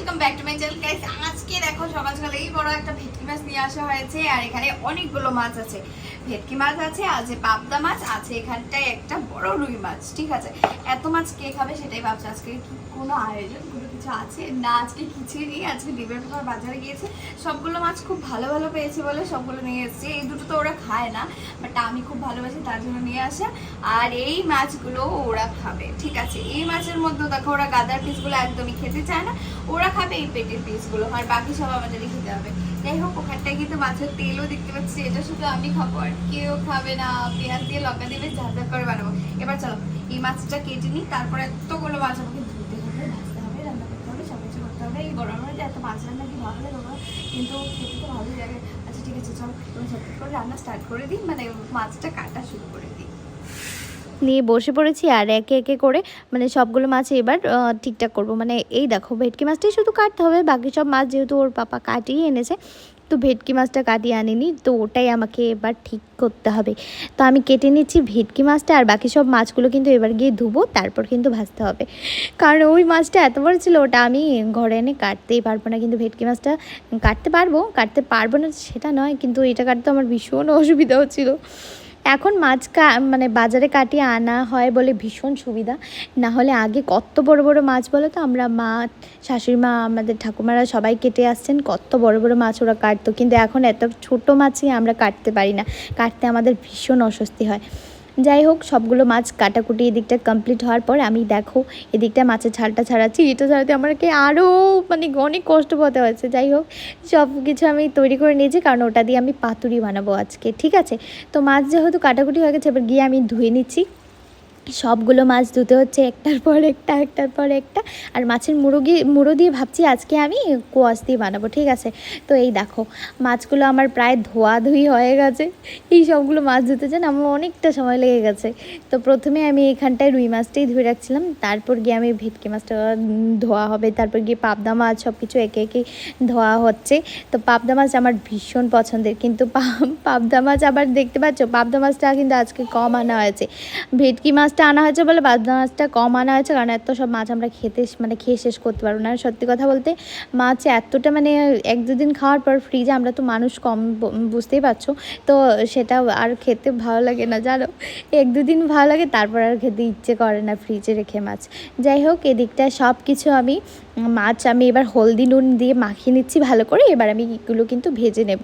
Welcome back to my channel guys আজকে দেখো সকাল সকাল এই বড় একটা ভেটকি মাছ নিয়ে আসা হয়েছে, আর এখানে অনেকগুলো মাছ আছে। ভেটকি মাছ আছে আছে পাবদা মাছ আছে, এখানটায় একটা বড় রুই মাছ, ঠিক আছে? এত মাছ কে খাবে সেটাই ভাবছে আজকে। কোনো আয়োজন? আছে, না আজকে কিছুই নেই, আজকে ডিবের পর বাজারে গিয়েছে। সবগুলো মাছ খুব ভালো ভালো পেয়েছি বলে সবগুলো নিয়ে এসেছি। এই দুটো তো ওরা খায় না বাট আমি খুব ভালোবাসি, তার জন্য নিয়ে আসা। আর এই মাছগুলো ওরা খাবে, ঠিক আছে? এই মাছের মধ্যে দেখো, ওরা গাদার পিসগুলো একদমই খেতে চায় না। ওরা খাবে এই পেটের পিসগুলো, আর বাকি সব আমাদেরই খেতে হবে। যাই হোক, ওখানটায় কিন্তু মাছের তেলও দেখতে পাচ্ছি, এটা শুধু আমি খাব, আর কেউ খাবে না। পেঁয়াজ দিয়ে লঙ্কা দিবে ঝাঁঝা করে বানাবো। এবার চলো, এই মাছটা কেটে নিই, তারপরে এতগুলো মাছ আমাকে ধুতে হবে ভাজতে হবে রান্না করতে হবে সব গরমের মধ্যে এত মাছ রান্না কি ভালো লাগে আমার? কিন্তু খেতে তো ভালোই লাগে। আচ্ছা ঠিক আছে, চল তুমি ঝটপট করে রান্না স্টার্ট করে দিই। মানে মাছটা কাটা শুরু করে দিই। নিয়ে বসে পড়েছি আর একে একে করে মানে সবগুলো মাছ এবার ঠিকঠাক করব। মানে এই দেখো, ভেটকি মাছটাই শুধু কাটতে হবে। বাকি সব মাছ যেহেতু ওর পাপা কাটিয়ে এনেছে তো ভেটকি মাছটা কাটিয়ে আনিনি, তো ওটাই আমাকে এবার ঠিক করতে হবে। তো আমি কেটে নিচ্ছি ভেটকি মাছটা আর বাকি সব মাছগুলো কিন্তু এবার গিয়ে ধুবো, তারপর কিন্তু ভাজতে হবে। কারণ ওই মাছটা এত বড় ছিল, ওটা আমি ঘরে এনে কাটতেই পারব না। কিন্তু ভেটকি মাছটা কাটতে পারব কাটতে পারব না সেটা নয়, কিন্তু এটা কাটতে আমার ভীষণ অসুবিধা হচ্ছিল এখন মাছ মানে বাজারে কাটিয়ে আনা হয় বলে ভীষণ সুবিধা। না হলে আগে কত বড় বড় মাছ বলো তো? আমরা মা, শাশুড়ি মা, আমাদের ঠাকুমারা সবাই কেটে আসছেন, কত বড় বড় মাছ ওরা কাটতো। কিন্তু এখন এত ছোট মাছই আমরা কাটতে পারি না। কাটতে আমাদের ভীষণ অস্বস্তি হয়। যাই হোক, সবগুলো মাছ কাটাকুটি এদিকটা কমপ্লিট হওয়ার পর আমি দেখো, এদিকটা মাছের ছালটা ছাড়াচ্ছি। এটা ছাড়াতে আমাকে আরও মানে অনেক কষ্ট পেতে হয়েছে। যাই হোক সব কিছু আমি তৈরি করে নিয়েছি, কারণ ওটা দিয়ে আমি পাতুরি বানাবো আজকে, ঠিক আছে? তো মাছ যেহেতু কাটাকুটি হয়ে গেছে, এবার গিয়ে আমি ধুয়ে নিচ্ছি। সবগুলো মাছ ধুতে হচ্ছে, একটার পর একটা, একটার পর একটা। আর মাছের মুরগি মুড়ো দিয়ে ভাবছি আজকে আমি কোয়াশ দিয়ে বানাবো, ঠিক আছে? তো এই দেখো, মাছগুলো আমার প্রায় ধোয়া ধুই হয়ে গেছে। এই সবগুলো মাছ ধুতে চান আমার অনেকটা সময় লেগে গেছে। তো প্রথমে আমি এখানটায় রুই মাছটাই ধুয়ে রাখছিলাম। তারপর গিয়ে আমি ভেটকি মাছটা ধোয়া হবে। তারপর গিয়ে পাবদা মাছ সব কিছু একে একে ধোয়া হচ্ছে। তো পাবদা মাছ আমার ভীষণ পছন্দের। কিন্তু পাবদা মাছ আবার দেখতে পাচ্ছ? পাবদা মাছটা কিন্তু আজকে কম আনা হয়েছে। ভেটকি মাছটা আনা হয়েছে বলে বাদনা মাছটা কম আনা হয়েছে, কারণ এত সব মাছ আমরা খেতে মানে খেয়ে শেষ করতে পারব না। সত্যি কথা বলতে, মাছ এতটা মানে এক দুদিন খাওয়ার পর ফ্রিজে আমরা তো মানুষ কম বুঝতেই পারছ। তো সেটা আর খেতে ভালো লাগে না, জানো? এক দুদিন ভালো লাগে, তারপর আর খেতে ইচ্ছে করে না ফ্রিজে রেখে মাছ। যাই হোক এদিকটা সব কিছু আমি মাছ আমি এবার হলদি নুন দিয়ে মাখিয়ে নিচ্ছি ভালো করে। এবার আমি এগুলো কিন্তু ভেজে নেব।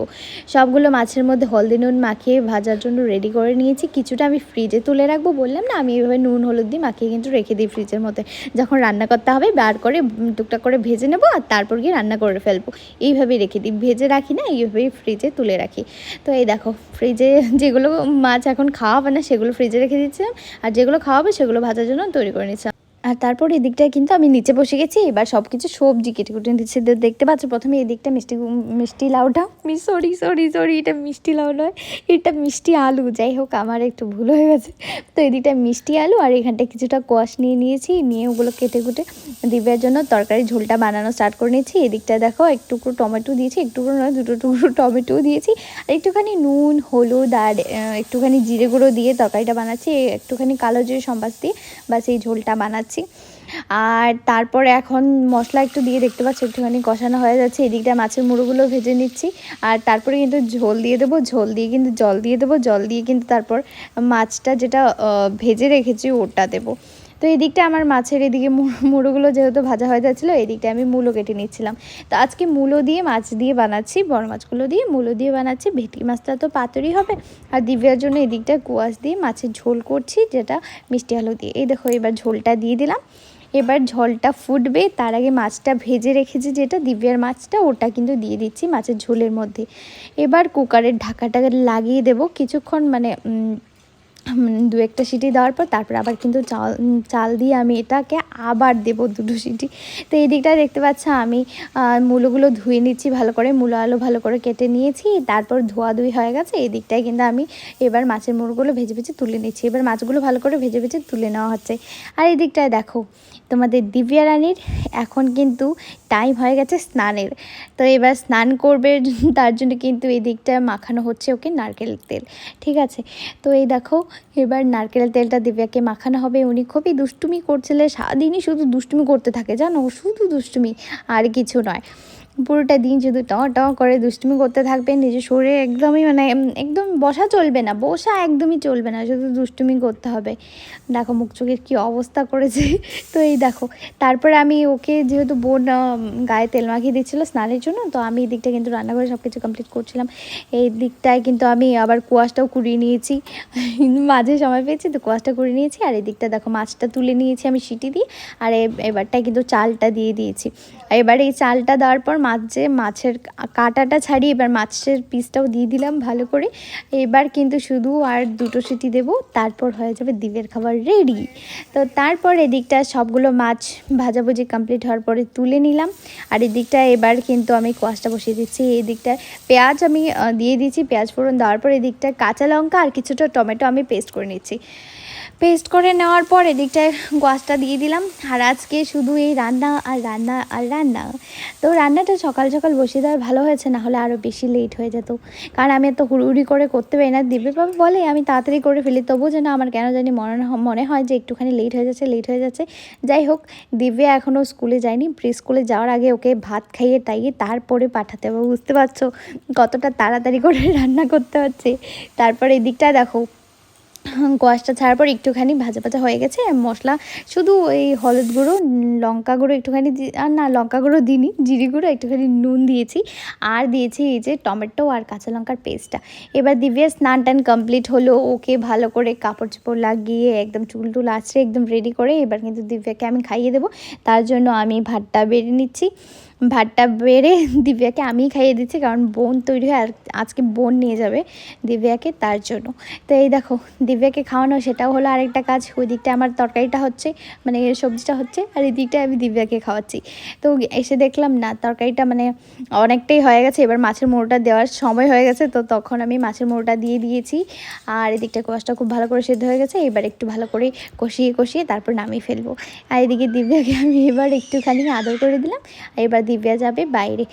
সবগুলো মাছের মধ্যে হলদি নুন মাখিয়ে ভাজার জন্য রেডি করে নিয়েছি। কিছুটা আমি ফ্রিজে তুলে রাখব বললাম না, আমি এভাবে নুন, হলুদ দিয়ে মাখিয়ে কিন্তু রেখে দিই ফ্রিজের মধ্যে। যখন রান্না করতে হবে, বার করে টুকটাক করে ভেজে নেব আর তারপর গিয়ে রান্না করে ফেলব। এইভাবেই রেখে দিই। ভেজে রাখি না, এইভাবেই ফ্রিজে তুলে রাখি। তো এই দেখো ফ্রিজে যেগুলো মাছ এখন খাওয়া হবে না, সেগুলো ফ্রিজে রেখে দিচ্ছিলাম। আর যেগুলো খাওয়াবে সেগুলো ভাজার জন্য তৈরি করে নিচ্ছিলাম। আর তারপর এদিকটায় কিন্তু আমি নিচে বসে গেছি, এবার সব কিছু সবজি কেটে কুটে দিচ্ছে দেখতে পাচ্ছ, প্রথমে এদিকটা মিষ্টি মিষ্টি লাউটা সরি সরি সরি এটা মিষ্টি লাউ নয়, এটা মিষ্টি আলু। যাই হোক, আমার একটু ভুল হয়ে গেছে। তো এদিকটা মিষ্টি আলু আর এখানটা কিছুটা কোয়াশ নিয়ে নিয়েছি, নিয়ে ওগুলো কেটে কুটে দিবার জন্য তরকারি ঝোলটা বানানো স্টার্ট করে নিয়েছি। এদিকটা দেখো একটু টমেটো দিয়েছি একটু নয়, দুটো টুকরো টমেটো দিয়েছি। আর একটুখানি নুন, হলুদ আর একটুখানি জিরে গুঁড়ো দিয়ে তরকারিটা বানাচ্ছি, একটুখানি কালো জিরে সম্বাস দিয়ে বা সেই ঝোলটা বানাচ্ছি। আর তারপরে এখন মশলা একটু দিয়ে দেখতে পাচ্ছি, একটুখানি কষানো হয়ে যাচ্ছে। এদিকটা মাছের মুড়োগুলো ভেজে নিচ্ছি। আর তারপরে কিন্তু ঝোল দিয়ে দেবো, ঝোল দিয়ে কিন্তু জল দিয়ে দেবো, জল দিয়ে কিন্তু তারপর মাছটা যেটা ভেজে রেখেছি ওটা দেবো। তো এদিকটা আমার মাছের এদিকে মুড়োগুলো যেহেতু ভাজা হয়ে যাচ্ছিল এদিকটা আমি মূলো কেটে নিচ্ছিলাম। তো আজকে মূলো দিয়ে, মাছ দিয়ে বানাচ্ছি, বড় মাছগুলো দিয়ে মূলো দিয়ে বানাচ্ছি। ভেটকি মাছটা তো পাতুরি হবে। আর দিব্যার জন্য এদিকটা কুয়াশ দিয়ে মাছের ঝোল করছি, যেটা মিষ্টি আলু দিয়ে। এই দেখো, এবার ঝোলটা দিয়ে দিলাম। এবার ঝোলটা ফুটবে, তার আগে মাছটা ভেজে রেখেছি, যেটা দিব্যার মাছটা, ওটা কিন্তু দিয়ে দিচ্ছি মাছের ঝোলের মধ্যে। এবার কুকারের ঢাকাটা লাগিয়ে দেবো। কিছুক্ষণ মানে দু একটা সিটি দেওয়ার পর তারপর আবার কিন্তু চাল চাল দিয়ে আমি এটাকে আবার দেবো দুটো সিটি। তো এই দিকটা দেখতে পাচ্ছ আমি মূলোগুলো ধুয়ে নিচ্ছি ভালো করে, মূলো আলু ভালো করে কেটে নিয়েছি, তারপর ধোয়া ধুই হয়ে গেছে, এই দিকটায় কিন্তু আমি এবার মাছের মুড়গুলো ভেজে ভেজে তুলে নিচ্ছি। এবার মাছগুলো ভালো করে ভেজে ভেজে তুলে নেওয়া হচ্ছে। আর এই দিকটায় দেখো, তোমাদের দিব্যা রানীর এখন কিন্তু টাইম হয়ে গেছে স্নানের। তো এবার স্নান করবে, তার জন্য কিন্তু এই দিকটা মাখানো হচ্ছে ওকে নারকেল তেল। ঠিক আছে? তো এই দেখো এবার নারকেল তেলটা দিব্যাকে মাখানো হবে। উনি খুবই দুষ্টুমি করছিলেন। সারাদিনই শুধু দুষ্টুমি করতে থাকে, জানো? শুধু দুষ্টুমি, আর কিছু নয়। পুরোটা দিন শুধু ট ট করে দুষ্টুমি করতে থাকবে, নিজের শরীরে একদমই মানে একদম বসা চলবে না, বসা একদমই চলবে না, শুধু দুষ্টুমি করতে হবে। দেখো মুখ চোখের কী অবস্থা করেছে। তো এই দেখো, তারপরে আমি ওকে যেহেতু বোন গায়ে তেল মাখিয়ে দিচ্ছিল স্নানের জন্য, তো আমি এই দিকটা কিন্তু রান্না করে সব কিছু কমপ্লিট করছিলাম। এই দিকটায় কিন্তু আমি আবার কুয়াশটাও কুড়িয়ে নিয়েছি। মাঝে সময় পেয়েছি তো কুয়াশটা কুড়িয়ে নিয়েছি, আর এই দিকটা দেখো মাছটা তুলে নিয়েছি আমি সিটি দিয়ে, আর এবারটায় কিন্তু চালটা দিয়ে দিয়েছি। এবার এই চালটা দেওয়ার পর যে মাছের কাঁটাটা ছাড়িয়ে এবার মাছের পিসটাও দিয়ে দিলাম ভালো করে। এবার কিন্তু শুধু আর দুটো সিটি দেবো, তারপর হয়ে যাবে দিবের খাবার রেডি তো তারপর এদিকটা সবগুলো মাছ ভাজাভুজি কমপ্লিট হওয়ার পরে তুলে নিলাম। আর এদিকটা এবার কিন্তু আমি কোয়াশটা বসিয়ে দিচ্ছি। এই দিকটা পেঁয়াজ আমি দিয়ে দিচ্ছি পেঁয়াজ ফোড়ন দেওয়ার পর এদিকটা কাঁচা লঙ্কা আর কিছুটা টমেটো আমি পেস্ট করে নিচ্ছি। পেস্ট করে নেওয়ার পর এদিকটায় গোয়াশটা দিয়ে দিলাম। আর আজকে শুধু এই রান্না আর রান্না আর রান্না। তো রান্নাটা সকাল সকাল বসিয়ে দেওয়া ভালো হয়েছে, না হলে আরও বেশি লেট হয়ে যেত। কারণ আমি এত হুড়ুহুড়ি করে করতে পারি না। দিব্যের বাবা বলে, আমি তাড়াতাড়ি করে ফেলি, তবুও যেন আমার কেন জানি মনে মনে হয় যে একটুখানি লেট হয়ে যাচ্ছে লেট হয়ে যাচ্ছে। যাই হোক, দিব্যা এখনও স্কুলে যায়নি। প্রি স্কুলে যাওয়ার আগে ওকে ভাত খাইয়ে টাইয়ে তারপরে পাঠাতে হবে। বুঝতে পারছ কতটা তাড়াতাড়ি করে রান্না করতে হচ্ছে। তারপর এই দিকটা দেখো কোয়াশটা ছাড়ার পর একটুখানি ভাজা ভাজা হয়ে গেছে। মশলা শুধু এই হলুদ গুঁড়ো, লঙ্কা গুঁড়ো একটুখানি আর না, লঙ্কা গুঁড়ো দিইনি, জিরি গুঁড়ো, একটুখানি নুন দিয়েছি। আর দিয়েছি এই যে টমেটো আর কাঁচা লঙ্কার পেস্টটা। এবার দিব্যা স্নান টান কমপ্লিট হলো, ওকে ভালো করে কাপড় চোপড় লাগিয়ে একদম চুল টুল আছড়ে একদম রেডি করে এবার কিন্তু দিব্যাকে আমি খাইয়ে দেবো। তার জন্য আমি ভাতটা বেড়ে নিচ্ছি। ভাতটা বেড়ে দিব্যাকে আমিই খাইয়ে দিচ্ছি, কারণ বোন তৈরি হয় আজকে বোন নিয়ে যাবে দিব্যাকে তার জন্য। তো এই দেখো, দিব্যাকে খাওয়ানো, সেটাও হলো আরেকটা কাজ। ওই দিকটা আমার তরকারিটা হচ্ছে মানে সবজিটা হচ্ছে, আর এই দিকটা আমি দিব্যাকে খাওয়াচ্ছি। তো এসে দেখলাম, না, তরকারিটা মানে অনেকটাই হয়ে গেছে। এবার মাছের মোড়োটা দেওয়ার সময় হয়ে গেছে, তো তখন আমি মাছের মোড়োটা দিয়ে দিয়েছি। আর এদিকটা কোয়াশটা খুব ভালো করে সেদ্ধ হয়ে গেছে, এবার একটু ভালো করে কষিয়ে কষিয়ে তারপর নামিয়ে ফেলব। আর এদিকে দিব্যাকে আমি এবার একটুখানি আদর করে দিলাম এবার দিব্যা যাবে বাইরে।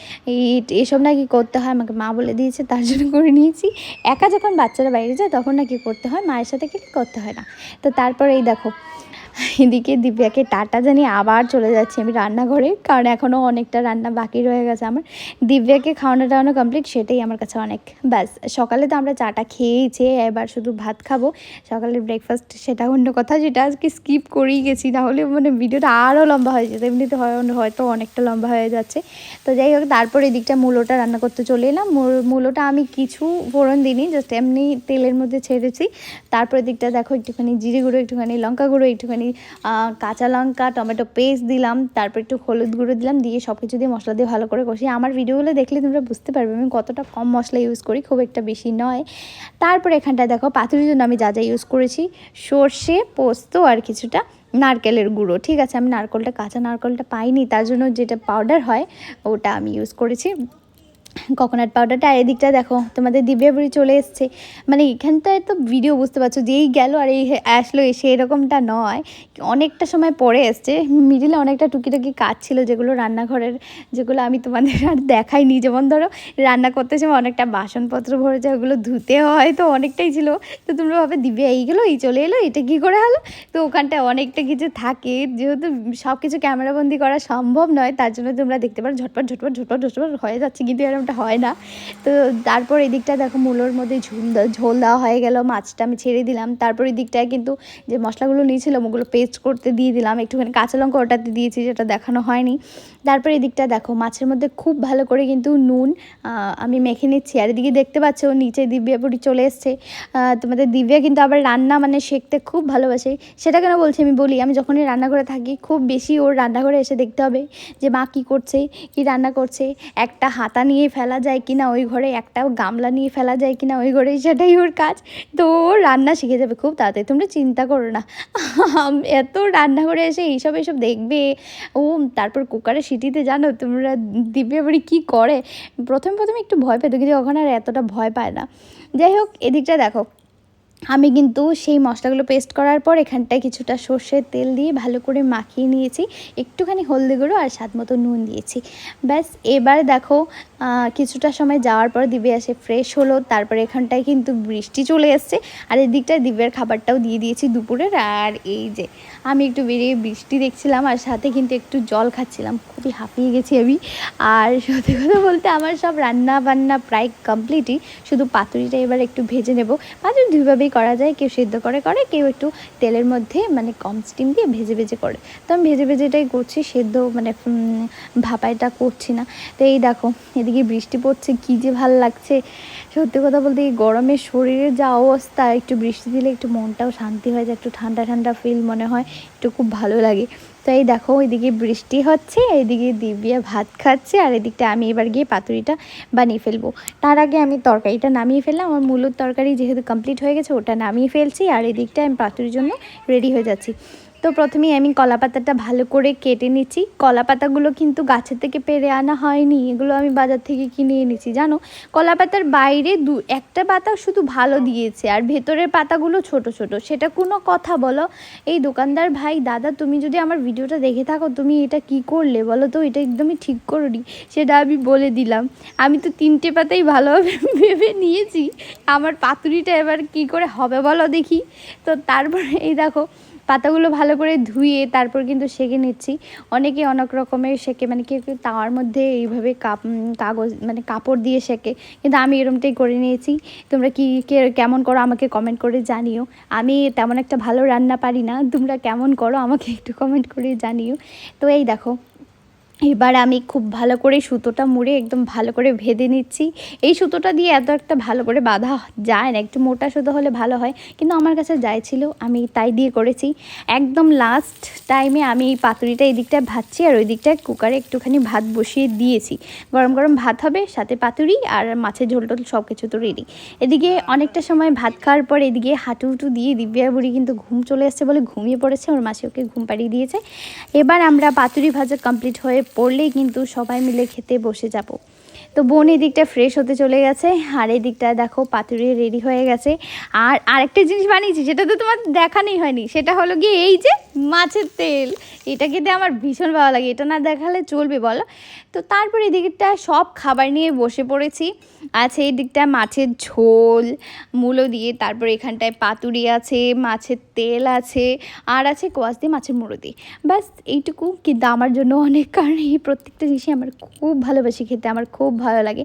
এসব নাকি করতে হয়, আমাকে মা বলে দিয়েছে, তার জন্য করে নিয়েছি। একা যখন বাচ্চারা বাইরে যায়, তখন নাকি করতে হয়, মায়ের সাথে কি করতে হয় না। তো তারপর এই দেখো এদিকে দিব্যাকে টাটা জানিয়ে আবার চলে যাচ্ছি আমি রান্নাঘরে, কারণ এখনও অনেকটা রান্না বাকি রয়ে গেছে আমার। দিব্যাকে খাওয়ানো টাওয়ানো কমপ্লিট সেটাই আমার কাছে অনেক। ব্যাস, সকালে তো আমরা চাটা খেয়েইছে, এবার শুধু ভাত খাব। সকালের ব্রেকফাস্ট সেটা অন্য কথা, যেটা আজকে স্কিপ করেই গেছি। নাহলে মানে ভিডিওটা আরও লম্বা হয়ে যেত, এমনিতে হয় হয়তো অনেকটা লম্বা হয়ে যাচ্ছে। তো যাই হোক, তারপর এদিকটা মূলোটা রান্না করতে চলে এলাম। মূল- মূলোটা আমি কিছু ফোড়ন দিইনি জাস্ট এমনি তেলের মধ্যে ছেড়েছি। তারপর এদিকটা দেখো, একটুখানি জিরে গুঁড়ো, একটুখানি লঙ্কা গুঁড়ো, একটুখানি আহ, কাঁচা লঙ্কা টমেটো পেস্ট দিলাম তারপর একটু হলুদ গুঁড়ো দিলাম দিয়ে সব কিছু দিয়ে মশলা দিয়ে ভালো করে কষিয়ে আমার ভিডিওগুলো দেখলে তোমরা বুঝতে পারবে আমি কতটা কম মশলা ইউজ করি খুব একটা বেশি নয়। তারপর এখানটায় দেখো পাথরের জন্য আমি যা যা ইউজ করেছি সর্ষে পোস্ত আর কিছুটা নারকেলের গুঁড়ো ঠিক আছে? আমি নারকেলটা কাঁচা নারকেলটা পাইনি তার জন্য যেটা পাউডার হয় ওটা আমি ইউজ করেছি। কোকোনাট পাউডারটা আর এদিকটা দেখো, তোমাদের দিব্যা বুড়ি চলে এসছে। মানে এখানটায় তো ভিডিও বুঝতে পারছ, যেই গেল আর এই আসলো এসে এরকমটা নয়। অনেকটা সময় পরে এসছে মিডিলে অনেকটা টুকিটাকি কাজ ছিল, যেগুলো রান্নাঘরের, যেগুলো আমি তোমাদের আর দেখাইনি। যেমন ধরো, রান্না করতে সময় অনেকটা বাসনপত্র ভরে যায়, ওগুলো ধুতে হয়, তো অনেকটাই ছিল। তো তোমরা ভাবে, দিব্যা এই গেলো, এই চলে এলো, এটা কী করে হলো? তো ওখানটায় অনেকটা কিছু থাকে, যেহেতু সব কিছু ক্যামেরাবন্দি করা সম্ভব নয়, তার জন্য তোমরা দেখতে পারো, ঝটপট ঝটপট ঝটপট ঝটপট হয়ে যাচ্ছে, কিন্তু এরকমটা হয় না। তো তারপর এদিকটা দেখো মূলোর মধ্যে ঝুল ঝোল দেওয়া হয়ে গেল, মাছটা আমি ছেড়ে দিলাম। তারপর এদিকটায় কিন্তু যে মশলাগুলো নিয়েছিলাম ওগুলো পেস্ট করতে দিয়ে দিলাম। একটুখানি কাঁচা লঙ্কা ওটাতে দিয়েছি, যেটা দেখানো হয়নি। তারপর এদিকটা দেখো মাছের মধ্যে খুব ভালো করে কিন্তু নুন আমি মেখে নিচ্ছি। আর এদিকে দেখতে পাচ্ছ, নিচে দিব্যা বুড়ি চলে এসছে। তোমাদের দিব্যা কিন্তু আবার রান্না মানে শিখতে খুব ভালোবাসে। সেটা কেন বলছি আমি বলি, আমি যখনই রান্নাঘরে থাকি, খুব বেশি ওর রান্নাঘরে এসে দেখতে হবে যে মা কী করছে, কী রান্না করছে। একটা হাতা নিয়ে ফেলা যায় কি না ওই ঘরে একটা গামলা নিয়ে ফেলা যায় কি না ওই ঘরে সেটাই ওর কাজ। তো রান্না শিখে যাবে খুব তাড়াতাড়ি, তোমরা চিন্তা করো না। এত রান্না করে এসে এইসব এইসব দেখবে, ও তারপর কুকারে সিটিতে জানো তোমরা দিব্য বাড়ি কী করে। প্রথমে প্রথমে একটু ভয় পেত, কিন্তু ওখানে আর এতটা ভয় পায় না। যাই হোক, এদিকটা দেখো আমি কিন্তু সেই মশলাগুলো পেস্ট করার পর এখানটায় কিছুটা সর্ষের তেল দিয়ে ভালো করে মাখিয়ে নিয়েছি। একটুখানি হলদি গুঁড়ো আর স্বাদ মতো নুন দিয়েছি। ব্যাস, এবার দেখো কিছুটা সময় যাওয়ার পর দিবে এসে ফ্রেশ হলো, তারপরে এখানটায় কিন্তু বৃষ্টি চলে এসছে। আর এদিকটায় দিব্যের খাবারটাও দিয়ে দিয়েছি দুপুরের। আর এই যে, আমি একটু বেরিয়ে বৃষ্টি দেখছিলাম আর সাথে কিন্তু একটু জল খাচ্ছিলাম। খুবই হাঁপিয়ে গেছি আমি। আর সত্যি কথা বলতে আমার সব রান্না বান্না প্রায় কমপ্লিটই শুধু পাতুরিটা এবার একটু ভেজে নেব। পাতুরি দুইভাবেই করা যায়, কেউ সিদ্ধ করে করে, কেউ একটু তেলের মধ্যে মানে কম স্টিম দিয়ে ভেজে ভেজে করে। তো আমি ভেজে ভেজেটাই করছি, সেদ্ধ মানে ভাপাইটা করছি না। তো এই দেখো, এদিকে বৃষ্টি পড়ছে, কী যে ভালো লাগছে। সত্যি কথা বলতে এই গরমে শরীরের যা অবস্থা, একটু বৃষ্টি দিলে একটু মনটাও শান্তি হয় যায়, একটু ঠান্ডা ঠান্ডা ফিল মনে হয়, একটু খুব ভালো লাগে। তো এই দেখো, ওইদিকে বৃষ্টি হচ্ছে, এইদিকে দিব্যা ভাত খাচ্ছে, আর এদিকটা আমি এবার গিয়ে পাতুরিটা বানিয়ে ফেলব। তার আগে আমি তরকারিটা নামিয়ে ফেললাম, আমার মূলত তরকারি যেহেতু কমপ্লিট হয়ে গেছে, ওটা নামিয়ে ফেলছি, আর এদিকটা আমি পাতুরির জন্য রেডি হয়ে যাচ্ছি। তো প্রথমেই আমি কলা পাতাটা ভালো করে কেটে নিচ্ছি। কলা পাতাগুলো কিন্তু গাছের থেকে পেরে আনা হয়নি, এগুলো আমি বাজার থেকে কিনে এনেছি, জানো? কলা পাতার বাইরে দু, একটা পাতা শুধু ভালো দিয়েছে, আর ভেতরের পাতাগুলো ছোট ছোট। সেটা কোনো কথা বলো? এই দোকানদার ভাই, দাদা, তুমি যদি আমার ভিডিওটা দেখে থাকো, তুমি এটা কি করলে? বলো তো, এটা একদমই ঠিক করোনি। সেটা আমি বলে দিলাম। আমি তো তিনটে পাতাই ভালোভাবে ভেবে নিয়েছি। আমার পাতুরিটা এবার কি করে হবে বলো দেখি? তো তারপরে, এই দেখো পাতাগুলো ভালো করে ধুয়ে তারপর কিন্তু সেঁকে নিচ্ছি। অনেকে অনেক রকমের সেঁকে মানে কেউ কেউ তাওয়ার মধ্যে এইভাবে কাপ কাগজ মানে কাপড় দিয়ে সেঁকে। কিন্তু আমি এরমটাই করে নিয়েছি। তোমরা কি, কে, কেমন করো আমাকে কমেন্ট করে জানিও। আমি তেমন একটা ভালো রান্না পারি না। তোমরা কেমন করো আমাকে একটু কমেন্ট করে জানিও। তো এই দেখো এবার আমি খুব ভালো করে সুতোটা মুড়ে একদম ভালো করে ভেদে নিচ্ছি। এই সুতোটা দিয়ে এত একটা ভালো করে বাঁধা যায় না, একটু মোটা সুতো হলে ভালো হয়। কিন্তু আমার কাছে যাই ছিল, আমি তাই দিয়ে করেছি। একদম লাস্ট টাইমে আমি এই পাতুরিটা এই ভাজছি আর ওই দিকটায় কুকারে একটুখানি ভাত বসিয়ে দিয়েছি। গরম গরম ভাত হবে, সাথে পাতুরি আর মাছের ঝোল টোল সব কিছু তো রেডি এদিকে অনেকটা সময় ভাত খাওয়ার পর এদিকে হাঁটু উটু দিয়ে দিব্যা বুড়ি কিন্তু ঘুম চলে আসছে বলে ঘুমিয়ে পড়েছে, ওর মাসি ওকে ঘুম পাড়িয়ে দিয়েছে। এবার আমরা পাতুরি ভাজা কমপ্লিট হয়ে পড়লেই কিন্তু সবাই মিলে খেতে বসে যাব। তো বোন এদিকটা ফ্রেশ হতে চলে গেছে, আর এদিকটা দেখো পাতুরি রেডি হয়ে গেছে। আর আরেকটা জিনিস বানিয়েছি, সেটা তো তোমার দেখানোই হয়নি, সেটা হলো গিয়ে এই যে মাছের তেল। এটা খেতে আমার ভীষণ ভালো লাগে, এটা না দেখালে চলবে বলো। তো তারপর এদিকটা সব খাবার নিয়ে বসে পড়েছি। আছে এই দিকটা মাছের ঝোল, মূলো দিয়ে, তারপর এখানটায় পাতুরি আছে, মাছের তেল আছে, আর আছে কোয়াশ দিয়ে মাছের মুড়ো দিয়ে। ব্যাস, এইটুকু, কিন্তু আমার জন্য অনেক, কারণ এই প্রত্যেকটা জিনিসই আমার খুব ভালোবাসি খেতে, আমার খুব ভালো লাগে।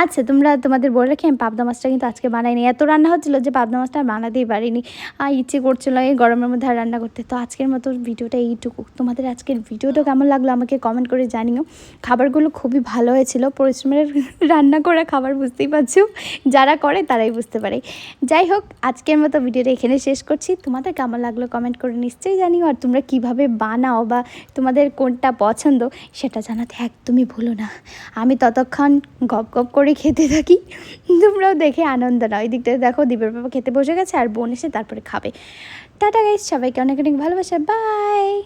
আচ্ছা তোমরা তোমাদের বলে রাখি, আমি পাবদা মাছটা কিন্তু আজকে বানাইনি। এত রান্না হচ্ছিল যে পাবদা মাছটা বানাতেই পারিনি। আর ইচ্ছে করছিল এই গরমের মধ্যে আর রান্না করতে। তো আজকের মতো ভিডিওটা এইটুকু। তোমাদের আজকের ভিডিওটা কেমন লাগল আমাকে কমেন্ট করে জানিও। খাবারগুলো খুবই ভালো হয়েছিল। পরিশ্রমের রান্না করা খাবার বুঝতেই পারছ। যারা করে তারাই বুঝতে পারে। যাই হোক, আজকের মতো ভিডিওটা এখানে শেষ করছি। তোমাদের কেমন লাগল কমেন্ট করে নিশ্চয়ই জানিও। আর তোমরা কীভাবে বানাও বা তোমাদের কোনটা পছন্দ, সেটা জানাতে একদমই ভুলো না। আমি ততক্ষণ গপ গপ করে খেতে থাকি। তোমরাও দেখে আনন্দ নাও। এই দিকটা দেখো, দীপের বাবা খেতে বসে গেছে, আর বোন এসে তারপরে খাবে। টাটা গাইস সবাইকে অনেক অনেক ভালোবাসা। বাই